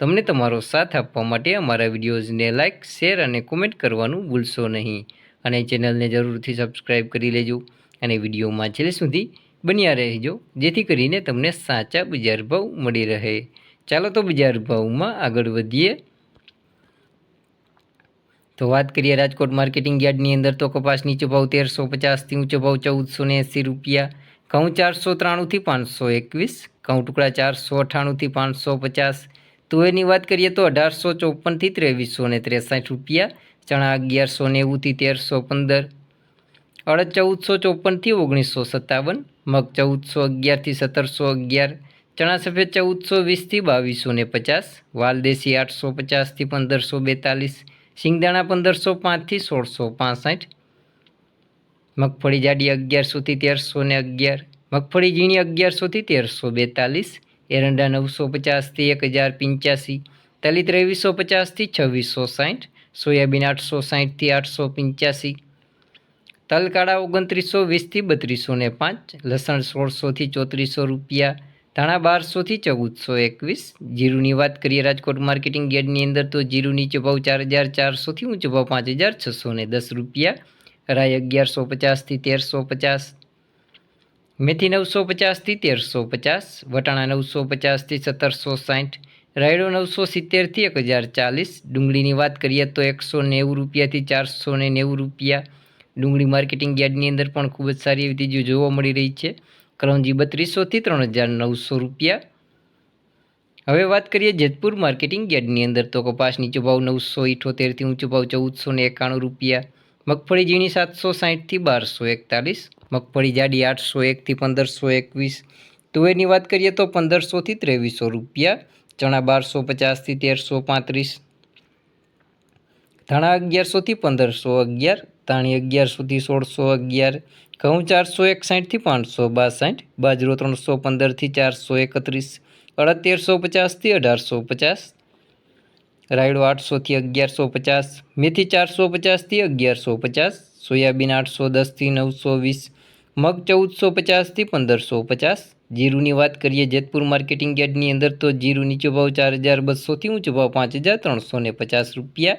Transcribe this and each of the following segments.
તમને તમારો સાથ આપવા માટે અમારા વિડીયોઝને લાઇક, શેર અને કોમેન્ટ કરવાનું ભૂલશો નહીં. અને ચેનલને જરૂરથી સબસ્ક્રાઈબ કરી લેજો અને વિડીયોમાં છેલ્લે સુધી બન્યા રહેજો, જેથી કરીને તમને સાચા બજાર ભાવ મળી રહે. ચાલો તો બજાર ભાવમાં આગળ વધીએ. તો વાત કરીએ રાજકોટ માર્કેટિંગ યાર્ડની અંદર તો કપાસ નીચો ભાવ તેરસો પચાસથી ઊંચો ભાવ ચૌદસો ને એંસી રૂપિયા, ઘઉં ચારસો ત્રાણુંથી પાંચસો એકવીસ, ઘઉં ટુકડા ચારસો અઠ્ઠાણુંથી પાંચસો પચાસ તુવેરની વાત કરીએ તો અઢારસો ચોપનથી ત્રેવીસો ને ત્રેસાઠ રૂપિયા, ચણા અગિયારસો નેવુંથી તેરસો પંદર અડદ ચૌદસો ચોપનથી ઓગણીસો સત્તાવન, મગ ચૌદસો અગિયારથી સત્તરસો અગિયાર, ચણા સફેદ ચૌદસો વીસથી બાવીસો ને પચાસ વાલદેશી આઠસો પચાસથી પંદરસો બેતાલીસ સિંગદાણા પંદરસો પાંચથી સોળસો પાસઠ, મગફળી જાડી અગિયારસોથી તેરસો ને અગિયાર, મગફળી ઝીણી અગિયારસોથી તેરસો બેતાલીસ એરંડા નવસો પચાસથી એક હજાર પંચ્યાસી તલી ત્રેવીસો પચાસથી છવ્વીસો સાઠ, સોયાબીન આઠસો સાઠથી આઠસો પંચ્યાસી, તલકાળા ઓગણત્રીસો વીસથી બત્રીસો ને પાંચ, લસણ સોળસોથી ચોત્રીસો રૂપિયા, ધાણા બારસોથી ચૌદસો એકવીસ, જીરુની વાત કરીએ રાજકોટ માર્કેટિંગ યાર્ડની અંદર તો જીરું નીચો ચાર હજાર ચારસોથી ઊંચો ભાવ પાંચ હજાર છસો ને દસ રૂપિયા રાય અગિયારસો પચાસથી તેરસો પચાસ મેથી નવસો પચાસથી તેરસો પચાસ, વટાણા નવસો પચાસથી સત્તરસો સાઠ, રાયડો નવસો સિત્તેરથી એક હજાર ચાલીસ, ડુંગળીની વાત કરીએ તો એકસો નેવું રૂપિયાથી ચારસો ને નેવું રૂપિયા. ડુંગળી માર્કેટિંગ યાર્ડની અંદર પણ ખૂબ જ સારી એવી તેજી જોવા મળી રહી છે. કરંજી બત્રીસોથી ત્રણ હજાર નવસો રૂપિયા. હવે વાત કરીએ જેતપુર માર્કેટિંગ યાર્ડની અંદર તો કપાસ નીચો ભાવ નવસો ઇઠોતેરથી ઊંચો ભાવ ચૌદસો ને એકાણું રૂપિયા. મગફળી ઝીણી સાતસો સાહીઠથી બારસો એકતાલીસ. મગફળી જાડી આઠસો એકથી પંદરસો એકવીસ. તુવેરની વાત કરીએ તો પંદરસોથી ત્રેવીસો રૂપિયા, ચણા બારસો પચાસથી તેરસો પાંત્રીસ. ધાણા અગિયારસોથી પંદરસો અગિયાર, ધાણી અગિયારસોથી સોળસો અગિયાર, ઘઉં ચારસો એકસાઠથી પાંચસો બાસઠ, બાજરો ત્રણસો પંદરથી ચારસો એકત્રીસ, અડદ તેરસો પચાસથી અઢારસો પચાસ, રાયડો આઠસોથી અગિયારસો પચાસ, મેથી ચારસો પચાસથી અગિયારસો પચાસ સોયાબીન આઠસો દસથી નવસો વીસ, મગ ચૌદસો પચાસથી પંદરસો પચાસ. જીરુની વાત કરીએ જેતપુર માર્કેટિંગ યાર્ડની અંદર તો જીરું નીચો ભાવ ચાર હજાર બસોથી ઊંચો ભાવ પાંચ હજાર ત્રણસો ને પચાસ રૂપિયા.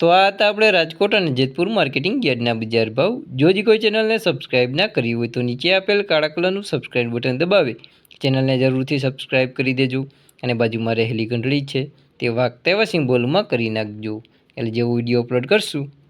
તો આ હતા આપણે રાજકોટ અને જેતપુર માર્કેટિંગ યાર્ડના બજાર ભાવ. જો હજી કોઈ ચેનલને સબસ્ક્રાઇબ ના કરી હોય તો નીચે આપેલ કાળા કલરનું સબસ્ક્રાઇબ બટન દબાવે. ચેનલને જરૂરથી સબસ્ક્રાઇબ કરી દેજો અને બાજુમાં રહેલી ઘંટડી છે તે વાગતા તેવા સિમ્બોલમાં કરી નાખજો. એટલે જેવો વીડિયો અપલોડ કરશું.